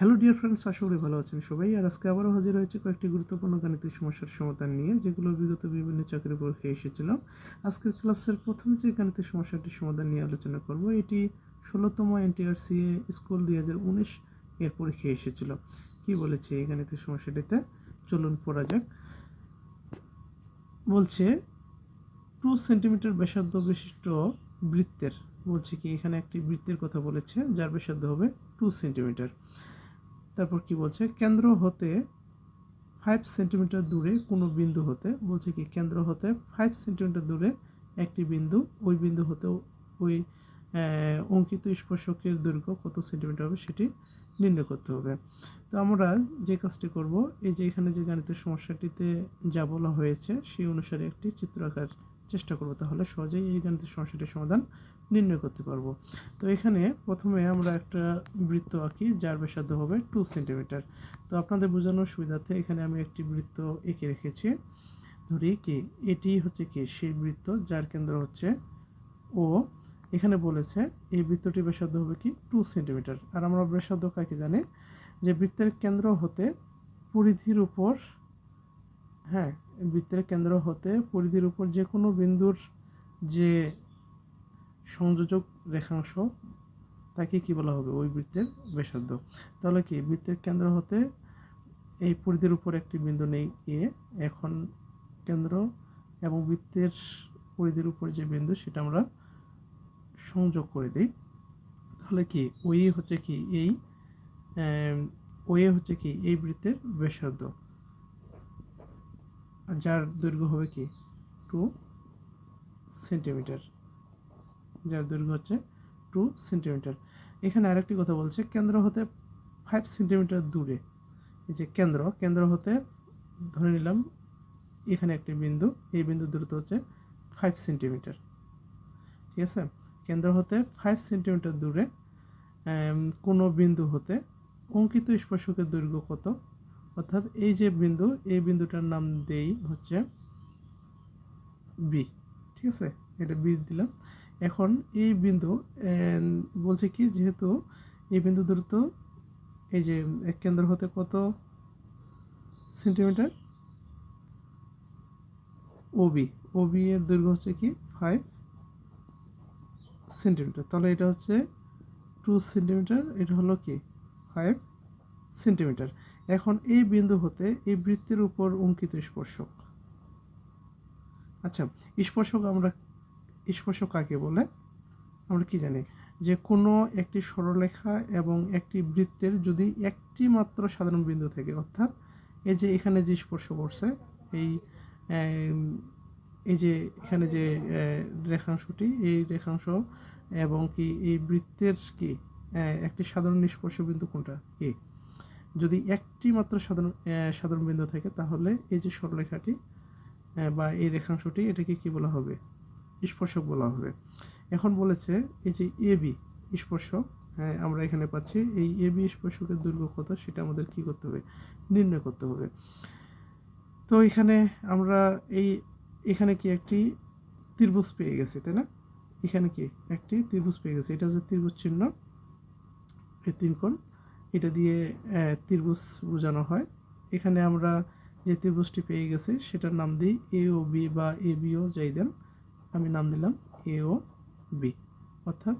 Hello dear friends আশা করি ভালো আছেন সবাই। আর আজকে আবারও হাজির হয়েছে কয়েকটি গুরুত্বপূর্ণ গাণিতিক সমস্যার সমাধান নিয়ে, যেগুলো বিগত বিভিন্ন চাকরি পরীক্ষায় এসেছিল। আজকের ক্লাসের প্রথম যে গাণিতিক সমস্যাটির সমাধান নিয়ে আলোচনা করব, এটি ষোলোতম এনটিআরসিএ স্কুল দুই হাজার উনিশ এর পরীক্ষায় এসেছিল। কি বলেছে এই গাণিতিক সমস্যাটিতে? চলুন পড়া যাক। বলছে, টু সেন্টিমিটার ব্যাসার্ধ বিশিষ্ট বৃত্তের, বলছে কি, এখানে একটি বৃত্তের কথা বলেছে, যার ব্যাসার্ধ হবে টু সেন্টিমিটার। তারপর কি বলছে? কেন্দ্র হতে ফাইভ সেন্টিমিটার দূরে কোনো বিন্দু হতে, বলছে কি কেন্দ্র হতে ফাইভ সেন্টিমিটার দূরে একটি বিন্দু, ওই বিন্দু হতে ওই অঙ্কিত স্পর্শকের দৈর্ঘ্য কত সেন্টিমিটার হবে সেটি নির্ণয় করতে হবে। তো আমরা যে কাজটি করব, এই যে এখানে যে গাণিতের সমস্যাটিতে যা বলা হয়েছে, সেই অনুসারে একটি চিত্র আঁকার চেষ্টা করব। তাহলে সহজেই এই গাণিতের সমস্যাটির সমাধান নির্ণয় করতে পারব। তো এখানে প্রথমে আমরা একটা বৃত্ত আঁকি, যার ব্যাসার্ধ হবে টু সেন্টিমিটার তো আপনাদের বোঝানোর সুবিধার্থে এখানে আমি একটি বৃত্ত এঁকে রেখেছি। ধরি কি, এটি হচ্ছে কি, সেই বৃত্ত যার কেন্দ্র হচ্ছে ও। এখানে বলেছে এই বৃত্তটি ব্যাসার্ধ হবে কি টু সেন্টিমিটার আর আমরা ব্যাসার্ধ কাকে জানি? যে বৃত্তের কেন্দ্র হতে পরিধির উপর হ্যাঁ বৃত্তের কেন্দ্র হতে পরিধির উপর যে কোনো বিন্দুর যে সংযোজক রেখাংশ, তাকে কি বলা হবে? ওই বৃত্তের ব্যাসার্ধ। তাহলে কি? বৃত্তের কেন্দ্র হতে এই পরিধির উপর একটি বিন্দু নেই এ এখন কেন্দ্র এবং বৃত্তের পরিধির উপর যে বিন্দু, সেটা আমরা সংযোগ করে দিই। তাহলে কি? ওই হচ্ছে কি? এই ওয়ে হচ্ছে কি? এই বৃত্তের ব্যাসার্ধ। যার দৈর্ঘ্য হবে কি? টু সেন্টিমিটার যার দৈর্ঘ্য হচ্ছে টু সেন্টিমিটার এখানে আরেকটি কথা বলছে, কেন্দ্র হতে ফাইভ সেন্টিমিটার দূরে। এই যে কেন্দ্র কেন্দ্র হতে ধরে নিলাম এখানে একটি বিন্দু, এই বিন্দুর দূরত্ব হচ্ছে ফাইভ সেন্টিমিটার ঠিক আছে? কেন্দ্র হতে ফাইভ সেন্টিমিটার দূরে কোনো বিন্দু হতে অঙ্কিত স্পর্শকের দৈর্ঘ্য কত? অর্থাৎ এই যে বিন্দু, এই বিন্দুটার নাম দেই হচ্ছে বি ঠিক আছে? এটা বি দিলাম। এখন এই বিন্দু বলছে কি, যেহেতু এই বিন্দু দূরত্ব, এই যে এক কেন্দ্র হতে কত সেন্টিমিটার ওবি ওবি এর দৈর্ঘ্য হচ্ছে কি ফাইভ সেন্টিমিটার তাহলে এটা হচ্ছে টু সেন্টিমিটার এটা হলো কি ফাইভ সেন্টিমিটার এখন এই বিন্দু হতে এই বৃত্তের উপর অঙ্কিত স্পর্শক। আচ্ছা স্পর্শক আমরা স্পর্শক কাকে বলে? আমরা কি জানি? যে কোনো একটি সরলরেখা এবং একটি বৃত্তের যদি একটি মাত্র সাধারণ বিন্দু থাকে, অর্থাৎ এই যে এখানে যে স্পর্শ করছে, এই এই যে এখানে যে রেখাংশটি, এই রেখাংশ এবং কি এই বৃত্তের কি একটি সাধারণ স্পর্শ বিন্দু কোনটা? এ। যদি একটি মাত্র সাধারণ সাধারণ বিন্দু থাকে, তাহলে এই যে সরলরেখাটি বা এই রেখাংশটি, এটাকে কি বলা হবে? স্পর্শক বলা হবে। এখন বলেছে এই যে এ বি স্পর্শক হ্যাঁ আমরা এখানে পাচ্ছি, এই এ বি স্পর্শকের দৈর্ঘ্য কত, সেটা আমাদের কি করতে হবে? নির্ণয় করতে হবে। তো এখানে আমরা এই, এখানে কি একটি ত্রিভুজ পেয়ে গেছি, তাই না? এখানে কি একটি ত্রিভুজ পেয়ে গেছে, এটা হচ্ছে ত্রিভুজ চিহ্ন, এই তিন কোণ, এটা দিয়ে ত্রিভুজ বোঝানো হয়। এখানে আমরা যে ত্রিভুজটি পেয়ে গেছি, সেটার নাম দিই এ ও বি বা এ বিও যাই দেন। আমি নাম দিলাম এ ও বি অর্থাৎ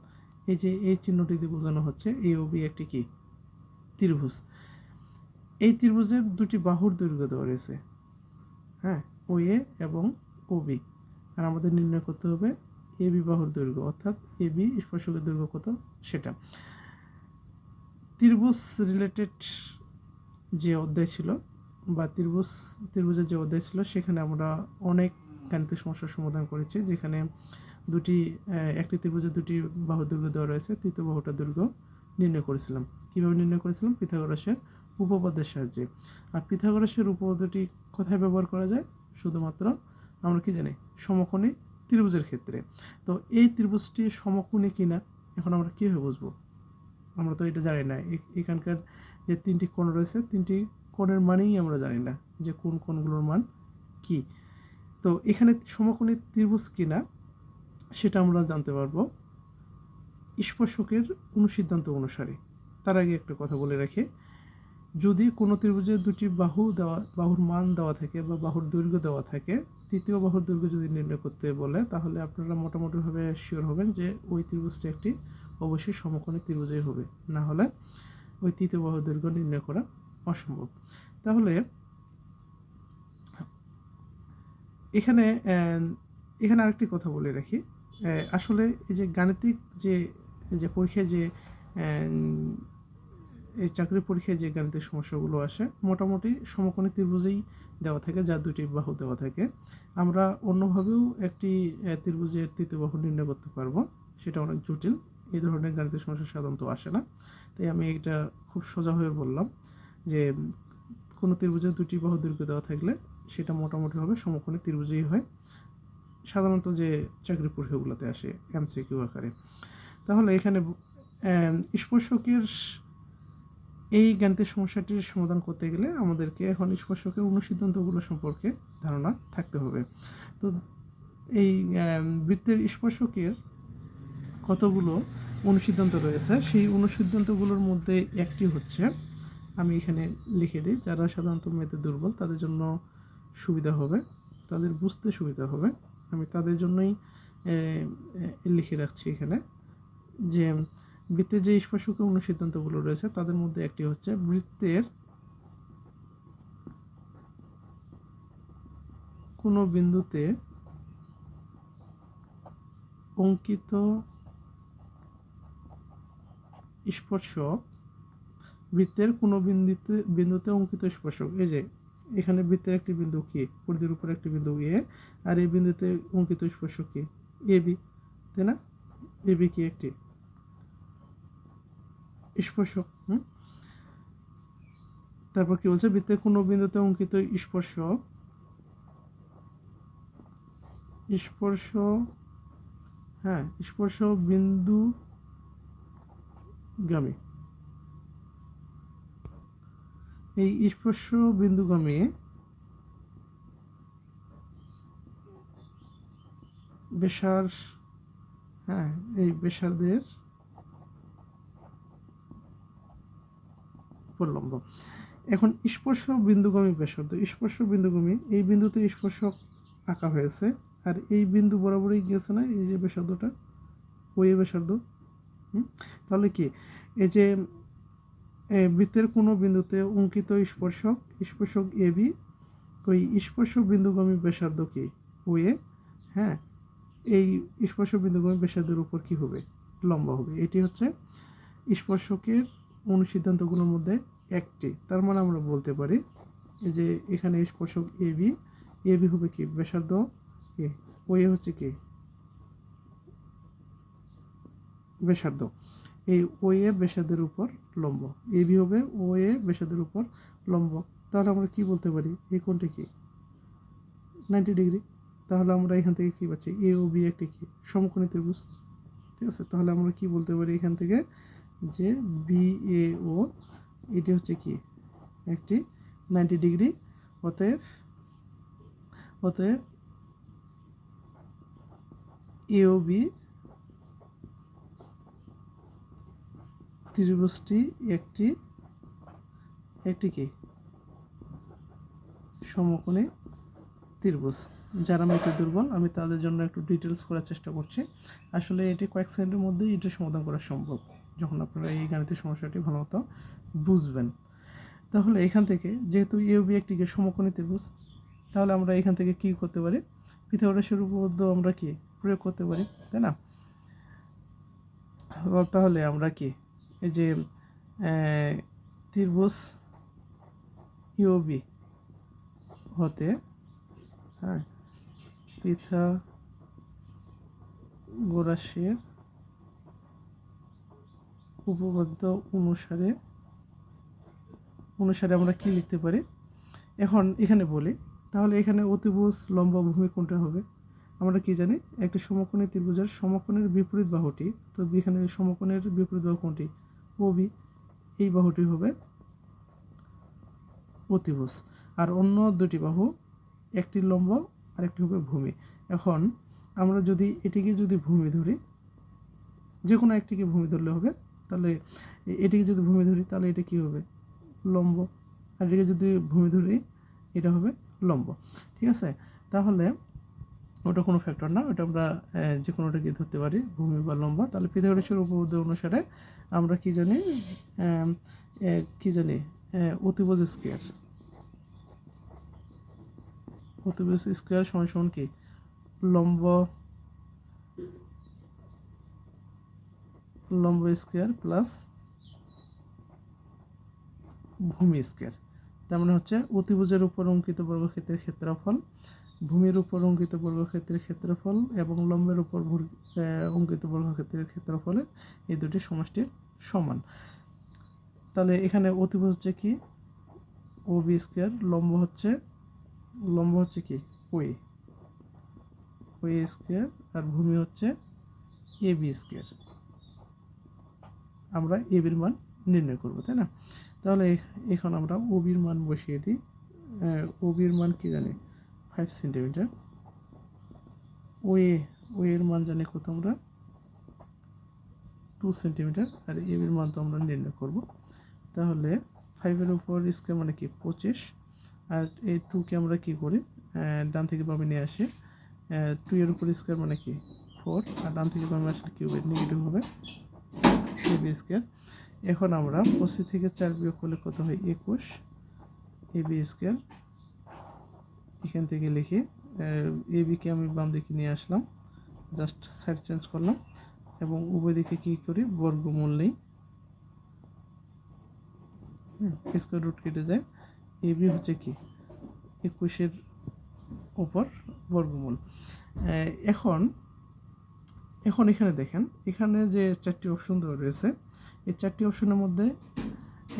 এই যে এই চিহ্নটি দিয়ে বোঝানো হচ্ছে এ ও বি একটি কি? ত্রিভুজ। এই ত্রিভুজের দুটি বাহুর দৈর্ঘ্য দেওয়া রয়েছে। হ্যাঁ ও এ এবং ও বি আর আমাদের নির্ণয় করতে হবে এ বি বাহুর দৈর্ঘ্য, অর্থাৎ এ বি স্পর্শকের দৈর্ঘ্য কত? সেটা। ত্রিভুজ রিলেটেড যে অধ্যায় ছিল বা ত্রিভুজ, ত্রিভুজের যে অধ্যায় ছিল, সেখানে আমরা অনেক গাণিতিক সমস্যার সমাধান করেছি, যেখানে দুটি একটি ত্রিভুজের দুটি বাহু দুর্গ দেওয়া রয়েছে, তৃতীয় বাহুটা দুর্গ নির্ণয় করেছিলাম। কীভাবে নির্ণয় করেছিলাম? পিথাগোরাসের উপপাদ্যের সাহায্যে। আর পিথাগোরাসের উপপাদ্যটি কোথায় ব্যবহার করা যায়? শুধুমাত্র আমরা কি জানি? সমকোণী ত্রিভুজের ক্ষেত্রে। তো এই ত্রিভুজটি সমকোণী কিনা, এখন আমরা কীভাবে বুঝব? আমরা তো এটা জানি না। এখানকার যে তিনটি কোণ রয়েছে, তিনটি কোণের মানেই আমরা জানি না যে কোন কোণগুলোর মান কি। তো এখানে সমকোণী ত্রিভুজ কিনা সেটা আমরা জানতে পারব। স্পর্শকের অনুসিদ্ধান্ত অনুসারে। তার আগে একটা কথা বলে রাখি। যদি কোনো ত্রিভুজের দুটি বাহু দেওয়া, বাহুর মান দেওয়া থাকে বা বাহুর দৈর্ঘ্য দেওয়া থাকে, তৃতীয় বাহুর দৈর্ঘ্য যদি নির্ণয় করতে বলে, তাহলে আপনারা মোটামুটিভাবে শিওর হবেন যে ওই ত্রিভুজটা একটি অবশ্যই সমকোণী ত্রিভুজই হবে। না হলে ওই তৃতীয় বাহুর দৈর্ঘ্য নির্ণয় করা অসম্ভব। তাহলে এখানে এখানে আরেকটি কথা বলে রাখি। আসলে এই যে গাণিতিক যে যে পরীক্ষায় যে এই চাকরি পরীক্ষায় যে গাণিতিক সমস্যাগুলো আসে, মোটামুটি সমকোণী ত্রিভুজেই দেওয়া থাকে যার দুটি বাহু দেওয়া থাকে। আমরা অন্যভাবেও একটি ত্রিভুজের তৃতীয় বাহু নির্ণয় করতে পারব, সেটা অনেক জটিল। এই ধরনের গাণিতিক সমস্যা সাধারণত আসে না। তাই আমি এটা খুব সোজা হয়ে বললাম যে, কোনো ত্রিভুজের দুটি বাহু দৈর্ঘ্য দেওয়া থাকলে সেটা মোটামুটি হবে, সমকোণী ত্রিভুজেই হয়। সাধারণত যে চাকরি পরীক্ষাগুলোতে আসে এমসিকিউ আকারে। তাহলে এখানে স্পর্শকের এই গাণিতিক সমস্যাটির সমাধান করতে গেলে আমাদেরকে এখন স্পর্শকের অনুসিদ্ধান্তগুলো সম্পর্কে ধারণা থাকতে হবে। তো এই বৃত্তের স্পর্শকের কতগুলো অনুসিদ্ধান্ত রয়েছে, সেই অনুসিদ্ধান্তগুলোর মধ্যে একটি হচ্ছে, আমি এখানে লিখে দিই, যারা সাধারণত মেয়েদের দুর্বল, তাদের জন্য সুবিধা হবে, তাদের বুঝতে সুবিধা হবে। আমি তাদের জন্যই লিখে রাখছি এখানে যে, বৃত্তের যে স্পর্শক অনুসিদ্ধান্তগুলো রয়েছে, তাদের মধ্যে একটি হচ্ছে বৃত্তের কোনো বিন্দুতে অঙ্কিত স্পর্শক, বৃত্তের কোনো বিন্দুতে বিন্দুতে অঙ্কিত স্পর্শক, এই যে এখানে বৃত্তের একটি বিন্দু কি পরিধির উপর একটি বিন্দু এ আর এই বিন্দুতে অঙ্কিত স্পর্শ কে এ বি তাই না? এ বি কি একটি স্পর্শক হুম? তারপর কি বলছে? বৃত্তের কোনো বিন্দুতে অঙ্কিত স্পর্শ স্পর্শ হ্যাঁ স্পর্শ বিন্দু গামী এই স্পর্শ বিন্দুগামী বেসার হ্যাঁ এই বেসারদের প্রলম্ব। এখন স্পর্শ বিন্দুগামী ব্যাসার্ধ স্পর্শ বিন্দুগামী এই বিন্দুতে স্পর্শক আঁকা হয়েছে, আর এই বিন্দু বরাবরই গেছে না, এই যে ব্যাসার্ধটা ওই ব্যাসার্ধ হুম? তাহলে কি? এই যে বৃত্তের কোনো বিন্দুতে অঙ্কিত স্পর্শক স্পর্শক এ বি, ওই স্পর্শ বিন্দুগামী ব্যাসার্ধ কি? ও এ হ্যাঁ এই স্পর্শ বিন্দুগামী ব্যাসার্ধের উপর কি হবে? লম্বা হবে। এটি হচ্ছে স্পর্শকের অনুসিদ্ধান্তগুলোর মধ্যে একটি। তার মানে আমরা বলতে পারি যে এখানে স্পর্শক এ বি এ বি হবে কি? ব্যাসার্ধ কি? ও এ হচ্ছে কি? ব্যাসার্ধ। এই ও এ ব্যাসার্ধের উপর লম্ব। এ বি হবে ও এ ব্যাসার্ধের উপর লম্ব। তাহলে আমরা কি বলতে পারি? এই কোণটি কি? নাইনটি ডিগ্রি তাহলে আমরা এখান থেকে কি পাচ্ছি? এ ও বি একটি কি? সমকোণী ত্রিভুজ। ঠিক আছে? তাহলে আমরা কি বলতে পারি এখান থেকে? যে বি এ ও এটি হচ্ছে কি? একটি নাইনটি ডিগ্রি অতএব অতএব এ ও বি ত্রিভুজটি একটি একটি কি? সমকোণী ত্রিভুজ। যারা মেয়েতে দুর্বল, আমি তাদের জন্য একটু ডিটেলস করার চেষ্টা করছি। আসলে এটি কয়েক সেকেন্ডের মধ্যেই এটি সমাধান করা সম্ভব, যখন আপনারা এই গাণিতিক সমস্যাটি ভালোমতো বুঝবেন। তাহলে এখান থেকে, যেহেতু ইউবি একটি কি সমকোণী ত্রিভুজ, তাহলে আমরা এখান থেকে কি করতে পারি? পিথাগোরাসের উপপাদ্য আমরা কি প্রয়োগ করতে পারি, তাই না? তাহলে আমরা কি এই যে ত্রিভুজ ইউবি হতে হ্যাঁ পিথাগোরাসের উপপাদ্য অনুসারে অনুসারে আমরা কি লিখতে পারি? এখন এখানে বলি, তাহলে এখানে অতিভুজ লম্ব ভূমি কোনটা হবে? আমরা কি জানি? একটি সমকোণী ত্রিভুজের সমকোণের বিপরীত বাহুটি, তো এখানে সমকোণের বিপরীত বাহু কোনটি? ওবি এই বাহুটি হবে অতিভুজ আর অন্য দুটি বাহু, একটি লম্ব আর একটি হবে ভূমি। এখন আমরা যদি এটিকে যদি ভূমি ধরি যে কোনো একটিকে ভূমি ধরলে হবে, তাহলে এটিকে যদি ভূমি ধরি, তাহলে এটা কি হবে? লম্ব। আর এদিকে যদি ভূমি ধরি, এটা হবে লম্ব। ঠিক আছে? তাহলে ওটা কোনো ফ্যাক্টর না, ওটা আমরা যে কোনোটাকে ধরতে পারি, ভূমি বা লম্বা। তাহলে পিথাগোরাসের উপপাদ্য অনুসারে আমরা কি জানি কি জানি অতিভুজ স্কোয়ার। অতিভুজ স্কোয়ার সমান সমান কি? লম্ব লম্ব স্কোয়ার প্লাস ভূমি স্কোয়ার। তার মানে হচ্ছে অতিভুজের উপর অঙ্কিত বর্গক্ষেত্রের ক্ষেত্রফল ভূমির উপর অঙ্কিত বর্গক্ষেত্রের ক্ষেত্রফল এবং লম্বের উপর অঙ্কিত বর্গক্ষেত্রের ক্ষেত্রফলের এই দুটি সমষ্টির সমান। তাহলে এখানে অতিভুজ হচ্ছে কি? ও বি স্কোয়ার লম্ব হচ্ছে লম্ব হচ্ছে কি? ওয়ে ওয়ে স্কোয়ার আর ভূমি হচ্ছে এ বি স্কোয়ার। আমরা এ বির মান নির্ণয় করব, তাই না? তাহলে এখ- এখন আমরা ও বির মান বসিয়ে দিই। ও বির মান কি জানি? ফাইভ সেন্টিমিটার ওয়ে ওয়ের মান জানি কত আমরা? টু সেন্টিমিটার আর এ বির মান তো আমরা নির্ণয় করব। তাহলে ফাইভের উপর স্কোয়ার মানে কি? পঁচিশ। আর এই টুকে আমরা কি করি? ডান থেকে বামে নিয়ে আসি। টু এর উপর স্কোয়ার মানে কি? ফোর আর ডান থেকে বামে আসলে কিউবের নেগেটিভ হবে। এ বি স্কোয়ার এখন আমরা পঁচিশ থেকে চার বিয়োগ করলে কত হয়? একুশ। এ বি স্কোয়ার এখান থেকে লিখে এ বিকে আমি বাম দিকে নিয়ে আসলাম। জাস্ট সাইড চেঞ্জ করলাম এবং উভয় দিকে কী করি বর্গমূল নেই। স্কোয়ার রুট কেটে যায়। এ বি হচ্ছে কি? একুশের উপর বর্গমূল। এখন এখন এখানে দেখেন, এখানে যে চারটি অপশন দেওয়া রয়েছে, এই চারটি অপশনের মধ্যে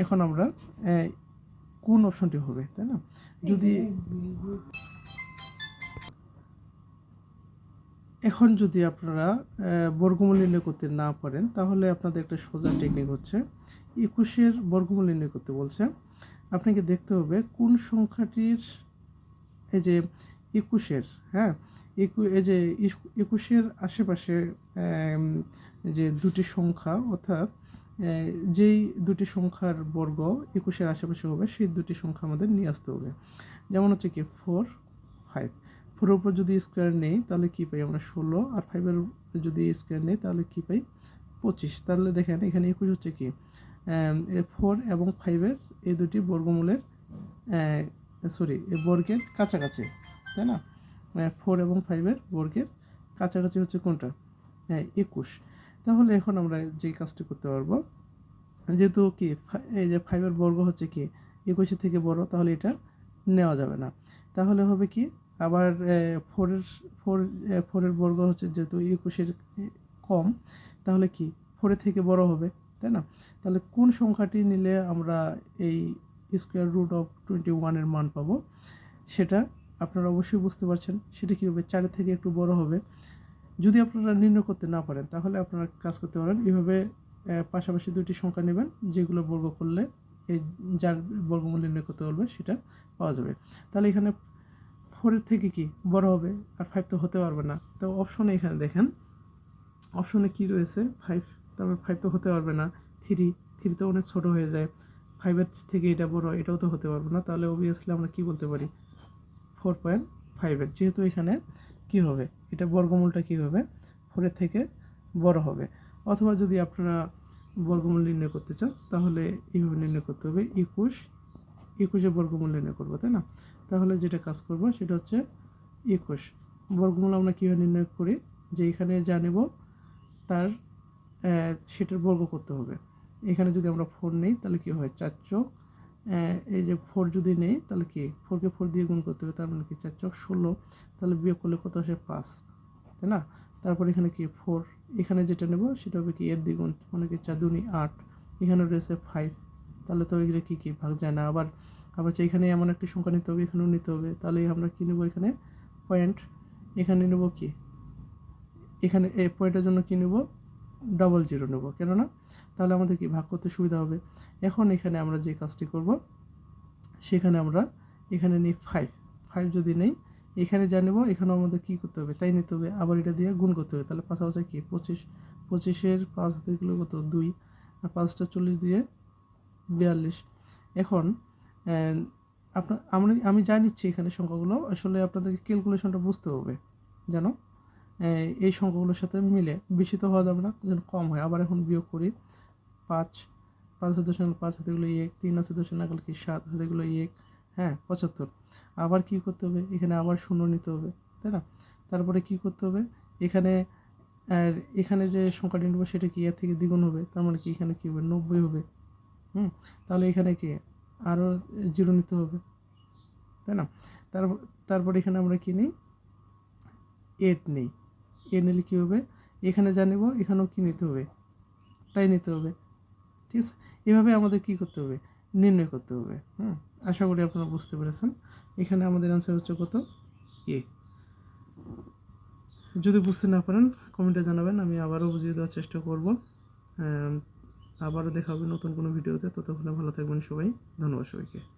এখন আমরা কোন অপশনটি হবে, তাই না? যদি এখন যদি আপনারা বর্গমূল নির্ণয় করতে না পারেন, তাহলে আপনাদের একটা সোজা টেকনিক হচ্ছে, একুশের বর্গমূল নির্ণয় করতে বলছে, আপনাকে দেখতে হবে কোন সংখ্যাটির, এই যে একুশের হ্যাঁ এই যে একুশের আশেপাশে যে দুটি সংখ্যা, অর্থাৎ যেই দুটি সংখ্যার বর্গ একুশের আশেপাশে হবে, সেই দুটি সংখ্যা আমাদের নিয়ে আসতে হবে। যেমন হচ্ছে কি ফোর ফাইভ ফোরের উপর যদি স্কোয়ার নেই, তাহলে কী পাই আমরা ষোলো? আর ফাইভের যদি স্কোয়ার নেই, তাহলে কী পাই পঁচিশ। তাহলে দেখেন, এখানে একুশ হচ্ছে কি? ফোর এবং ফাইভের এই দুটি বর্গমূলের সরি বর্গের কাছাকাছি, তাই না? ফোর এবং ফাইভের বর্গের কাছাকাছি হচ্ছে কোনটা? হ্যাঁ একুশ। তাহলে এখন আমরা যে কাজটি করতে পারব, যেহেতু কি এই যে ফাইভের বর্গ হচ্ছে কি একুশের থেকে বড়, তাহলে এটা নেওয়া যাবে না। তাহলে হবে কি, আবার ফোরের ফোর ফোরের বর্গ হচ্ছে যেহেতু একুশের কম, তাহলে কি ফোরের থেকে বড় হবে, তাই না? তাহলে কোন সংখ্যাটি নিলে আমরা এই স্কোয়ার রুট অফ টোয়েন্টি ওয়ানের মান পাবো, সেটা আপনারা অবশ্যই বুঝতে পারছেন, সেটা কী হবে চারের থেকে একটু বড় হবে। যদি আপনারা নির্ণয় করতে না পারেন, তাহলে আপনারা কাজ করতে পারেন। এইভাবে পাশাপাশি দুটি সংখ্যা নেবেন, যেগুলো বর্গ করলে এই যার বর্গমূল নির্ণয় করতে পারবে সেটা পাওয়া যাবে। তাহলে এখানে ফোরের থেকে কি বড় হবে আর ফাইভ তো হতে পারবে না। তো অপশনে এখানে দেখেন অপশনে কি রয়েছে? ফাইভ তারপর ফাইভ তো হতে পারবে না। থ্রি থ্রি তো অনেক ছোট হয়ে যায়। ফাইভের থেকে এটা বড়, এটাও তো হতে পারবে না। তাহলে অবভিয়াসলি আমরা কি বলতে পারি? ফোর পয়েন্ট ফাইভের যেহেতু এখানে কি হবে? এটা বর্গমূলটা কি হবে? ফোরের থেকে বড় হবে। অথবা যদি আপনারা বর্গমূল নির্ণয় করতে চান, তাহলে এইভাবে নির্ণয় করতে হবে। একুশ, একুশে বর্গমূল নির্ণয় করব, তাই না? তাহলে যেটা কাজ করব, সেটা হচ্ছে একুশ। বর্গমূল আমরা কীভাবে নির্ণয় করি? যে এখানে যা নেব, তার সেটার বর্গ করতে হবে। এখানে যদি আমরা ফোর নেই, তাহলে কী হয়? চার চোখ এই যে ফোর যদি নেই, তাহলে কি? ফোরকে ফোর দিয়ে গুণ করতে হবে, তার মানে কি? চার চক ষোলো, তাহলে বিয়োগ করলে কত আসে? পাঁচ, তাই না? তারপর এখানে কি? ফোর, এখানে যেটা নেব সেটা হবে কি? এর দ্বিগুণ মানে কি? চার দুনি আট, এখানে রয়েছে ফাইভ তাহলে তো এগুলো কী কী? ভাগ যায় না। আবার আবার হচ্ছে এখানে এমন একটি সংখ্যা নিতে হবে, এখানেও নিতে হবে। তাহলে আমরা কী নেব এখানে? পয়েন্ট এখানে নেব কি? এখানে এই পয়েন্টের জন্য কী নেব? ডাবল জিরো নেব। কেননা তাহলে আমাদের কি ভাগ করতে সুবিধা হবে? এখন এখানে আমরা যে কাজটি করব, সেখানে আমরা এখানে নিই ফাইভ ফাইভ যদি নেই, এখানে যা নেব এখানেও আমাদের কী করতে হবে? তাই নিতে হবে। আবার এটা দিয়ে গুণ করতে হবে। তাহলে পাশাপাশি কি? পঁচিশ। পঁচিশের পাঁচ হাতে কিলো কত? দুই। আর পাঁচটা চল্লিশ দিয়ে বিয়াল্লিশ। এখন আপনার আমি আমি যা নিচ্ছি এখানে সংখ্যাগুলো, আসলে আপনাদেরকে ক্যালকুলেশনটা বুঝতে হবে। যেন এই- সংখ্যাগুলোর সাথে মিলে বেশি তো হওয়া যাবে না, যেন কম হয়। আবার এখন বিয়োগ করি, পাঁচ পাঁচ আছে দশ পাঁচ হাতে গুলো এক, তিন আছে দশ নাগাল কি সাত হাতে গুলো এক হ্যাঁ পঁচাত্তর। আবার কি করতে হবে? এখানে আবার শূন্য নিতে হবে, তাই না? তারপরে কি করতে হবে? এখানে, আর এখানে যে সংখ্যাটি নেব, সেটা কি এর থেকে দ্বিগুণ হবে? তার মানে কি এখানে কী হবে? নব্বই হবে। হুম? তাহলে এখানে কি? আরও জিরো নিতে হবে, তাই না? তারপর তারপর এখানে আমরা কি নিই? এইট নিই। এ নিলে কী হবে? এখানে যা নেব, এখানেও কী নিতে হবে? তাই নিতে হবে। ঠিক আছে? এভাবে আমাদের কি করতে হবে? নির্ণয় করতে হবে। হুম? আশা করি আপনারা বুঝতে পেরেছেন। এখানে আমাদের অ্যান্সার হচ্ছে কত? এ যদি বুঝতে না পারেন কমেন্টে জানাবেন, আমি আবারও বুঝিয়ে দেওয়ার চেষ্টা করব। আবারও দেখা হবে নতুন কোনো ভিডিওতে ততক্ষণে ভালো থাকবেন সবাই। ধন্যবাদ সবাইকে।